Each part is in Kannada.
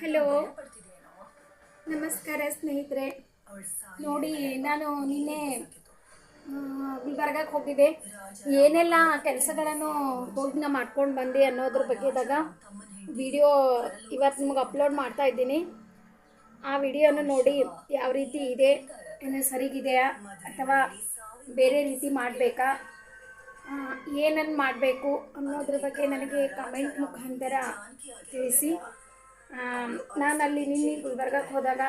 ಹಲೋ. ನಮಸ್ಕಾರ ಸ್ನೇಹಿತರೆ. ನೋಡಿ, ನಾನು ನಿನ್ನೆ ಗುಲ್ಬರ್ಗಕ್ಕೆ ಹೋಗಿದ್ದೆ. ಏನೆಲ್ಲ ಕೆಲಸಗಳನ್ನು ಹೋಗಿ ನಾ ಮಾಡ್ಕೊಂಡು ಬಂದೆ ಅನ್ನೋದ್ರ ಬಗ್ಗೆದಾಗ ವಿಡಿಯೋ ಇವತ್ತು ನಿಮ್ಗೆ ಅಪ್ಲೋಡ್ ಮಾಡ್ತಾ ಇದ್ದೀನಿ. ಆ ವಿಡಿಯೋನ ನೋಡಿ ಯಾವ ರೀತಿ ಇದೆ, ಏನು ಸರಿಗಿದೆಯಾ, ಅಥವಾ ಬೇರೆ ರೀತಿ ಮಾಡಬೇಕಾ ಏನನ್ನು ಮಾಡಬೇಕು ಅನ್ನೋದ್ರ ಬಗ್ಗೆ ನನಗೆ ಕಮೆಂಟ್ ಮುಖಾಂತರ ತಿಳಿಸಿ. ನಾನು ಅಲ್ಲಿ ನಿನ್ನೆ ಗುಲ್ಬರ್ಗಕ್ಕೆ ಹೋದಾಗ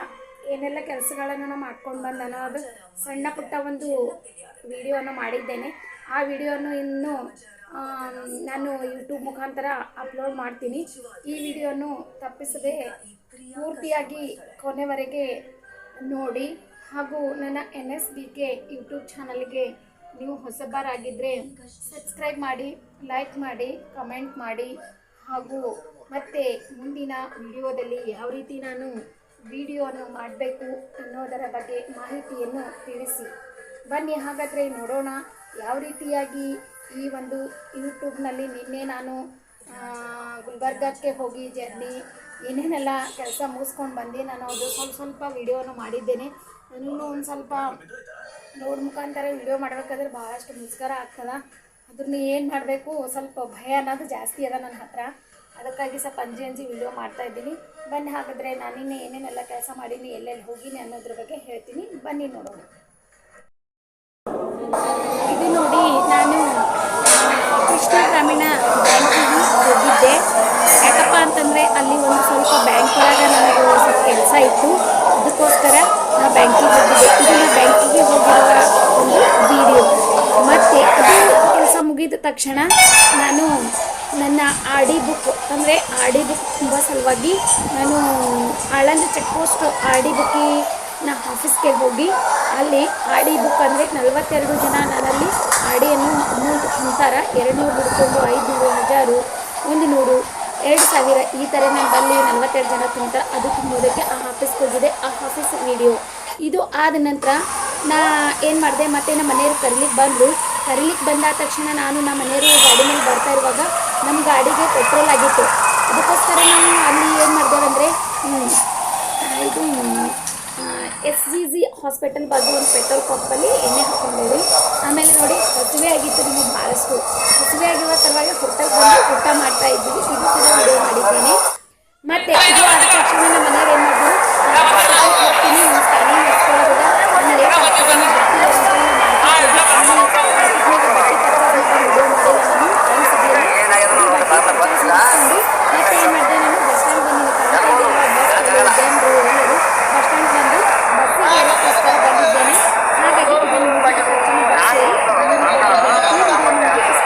ಏನೆಲ್ಲ ಕೆಲಸಗಳನ್ನು ನಾನು ಮಾಡ್ಕೊಂಡು ಬಂದೆ ಅದು ಸಣ್ಣ ಪುಟ್ಟ ಒಂದು ವಿಡಿಯೋನ ಮಾಡಿದ್ದೇನೆ. ಆ ವಿಡಿಯೋನು ಇನ್ನು ನಾನು ಯೂಟ್ಯೂಬ್ ಮುಖಾಂತರ ಅಪ್ಲೋಡ್ ಮಾಡ್ತೀನಿ. ಈ ವಿಡಿಯೋನು ತಪ್ಪಿಸದೆ ಪೂರ್ತಿಯಾಗಿ ಕೊನೆವರೆಗೆ ನೋಡಿ. ಹಾಗೂ ನನ್ನ N S B K YouTube ಚಾನಲ್ಗೆ ನೀವು ಹೊಸಬಾರಾಗಿದ್ದರೆ ಸಬ್ಸ್ಕ್ರೈಬ್ ಮಾಡಿ, ಲೈಕ್ ಮಾಡಿ, ಕಮೆಂಟ್ ಮಾಡಿ ಹಾಗೂ ಮತ್ತೆ ಮುಂದಿನ ವಿಡಿಯೋದಲ್ಲಿ ಯಾವ ರೀತಿ ನಾನು ವಿಡಿಯೋನು ಮಾಡಬೇಕು ಅನ್ನೋದರ ಬಗ್ಗೆ ಮಾಹಿತಿಯನ್ನು ತಿಳಿಸಿ. ಬನ್ನಿ, ಹಾಗಾದರೆ ನೋಡೋಣ ಯಾವ ರೀತಿಯಾಗಿ ಈ ಒಂದು ಯೂಟ್ಯೂಬ್ನಲ್ಲಿ ನಿನ್ನೆ ನಾನು ಗುಲ್ಬರ್ಗಕ್ಕೆ ಹೋಗಿ ಜರ್ನಿ, ಏನೇನೆಲ್ಲ ಕೆಲಸ ಮುಗಿಸ್ಕೊಂಡು ಬಂದೆ, ನಾನು ಅದು ಸ್ವಲ್ಪ ಸ್ವಲ್ಪ ವಿಡಿಯೋನು ಮಾಡಿದ್ದೇನೆ. ನಾನು ಒಂದು ಸ್ವಲ್ಪ ನೋಡ್ ಮುಖಾಂತರ ವಿಡಿಯೋ ಮಾಡಬೇಕಾದ್ರೆ ಭಾಳಷ್ಟು ಮುಸ್ಕರ ಆಗ್ತದ. ಅದನ್ನ ಏನು ಮಾಡಬೇಕು, ಸ್ವಲ್ಪ ಭಯ ಅನ್ನೋದು ಜಾಸ್ತಿ ಅದ ನನ್ನ ಹತ್ರ. ಅದಕ್ಕಾಗಿ ಸ್ವಲ್ಪ ಅಂಜಿ ಅಂಜಿ ವಿಡಿಯೋ ಮಾಡ್ತಾ ಇದ್ದೀನಿ. ಬನ್ನಿ ಹಾಗಾದರೆ ನಿನ್ನೆ ಏನೇನೆಲ್ಲ ಕೆಲಸ ಮಾಡೀನಿ ಎಲ್ಲೆಲ್ಲಿ ಹೋಗೀನಿ ಅನ್ನೋದ್ರ ಬಗ್ಗೆ ಹೇಳ್ತೀನಿ. ಬನ್ನಿ ನೋಡೋಣ. ಇದು ನೋಡಿ ನಾನು ಕೃಷ್ಣ ಗ್ರಾಮೀಣ ಬ್ಯಾಂಕಿಗೆ ಹೋಗಿದ್ದೆ. ಯಾಕಪ್ಪ ಅಂತಂದರೆ ಅಲ್ಲಿ ಒಂದು ಸ್ವಲ್ಪ ಬ್ಯಾಂಕ್ ಒಳಗೆ ನನಗೆ ಸ್ವಲ್ಪ ಕೆಲಸ ಇತ್ತು. ಅದಕ್ಕೋಸ್ಕರ ನಾ ಬ್ಯಾಂಕಿಗೆ ಹೋಗಿದ್ದೆ. ಇದು ನಾ ಬ್ಯಾಂಕಿಗೆ ಹೋಗಿರುವ ಒಂದು ವಿಡಿಯೋ ಮತ್ತು ಅದು ಕೆಲಸ ಮುಗಿದ ತಕ್ಷಣ ನಾನು ನನ್ನ ಆಡಿ ಬುಕ್, ಅಂದರೆ ಆಡಿ ಬುಕ್ ತುಂಬ ಸಲುವಾಗಿ ನಾನು ಆಳಂದ ಚೆಕ್ ಪೋಸ್ಟ್ ಆಡಿ ಡಿ ಬುಕ್ಕಿ ನಾ ಆಫೀಸ್ಗೆ ಹೋಗಿ ಅಲ್ಲಿ ಆಡಿ ಬುಕ್ ಅಂದರೆ ನಲವತ್ತೆರಡು ಜನ ನನ್ನಲ್ಲಿ ಆಡಿಯನ್ನು ಡಿಯನ್ನು ಅಮೌಂಟ್ ಅಂತಾರೆ ಎರಡು ನೂರು ಹಿಡ್ಕೊಂಡು ಐದುನೂರು, ಹಜಾರು ಒಂದು ನೂರು ಎರಡು ಸಾವಿರ ಈ ಥರ ನಾನು ಬಲ್ಲಿ ನಲವತ್ತೆರಡು ಜನ ತುಂಬ್ತಾರೆ. ಅದು ತುಂಬೋದಕ್ಕೆ ಆ ಆಫೀಸ್ಗೆ ಹೋಗಿದೆ. ಆ ಆಫೀಸ್ ವಿಡಿಯೋ. ಇದು ಆದ ನಂತರ ನಾ ಏನು ಮಾಡಿದೆ, ಮತ್ತೆ ನಮ್ಮ ಮನೆಯವ್ರು ಕರೀಲಿಕ್ಕೆ ಬಂದರು. ಕರೀಲಿಕ್ಕೆ ಬಂದಾದ ತಕ್ಷಣ ನಾನು ನಮ್ಮ ಮನೆಯವರು ಗಾಡಿ ಮೇಲೆ ಬರ್ತಾ ಇರುವಾಗ ನಮ್ಮ ಗಾಡಿಗೆ ಪೆಟ್ರೋಲ್ ಆಗಿತ್ತು. ಅದಕ್ಕೋಸ್ಕರ ನಾವು ಅಲ್ಲಿ ಏನು ಮಾಡಿದೆವು ಅಂದರೆ ಇದು ಎಸ್ ಜಿ ಜಿ ಹಾಸ್ಪಿಟಲ್ ಬಾಜು ಒಂದು ಪೆಟ್ರೋಲ್ ಪಂಪಲ್ಲಿ ಎಣ್ಣೆ ಹಾಕ್ಕೊಂಡೇವಿ ಆಮೇಲೆ ನೋಡಿ, ಹಸಿವೆ ಆಗಿತ್ತು ನಿಮಗೆ ಭಾಳಷ್ಟು ಹಸಿವೆ ಆಗಿರುವ ಸಲುವಾಗಿ ಹೋಟೆಲ್ ಬಂದು ಊಟ ಮಾಡ್ತಾ ಇದ್ದೀವಿ ಇದು ಕೂಡ ವಿಡಿಯೋ ಮಾಡಿದ್ದೇನೆ.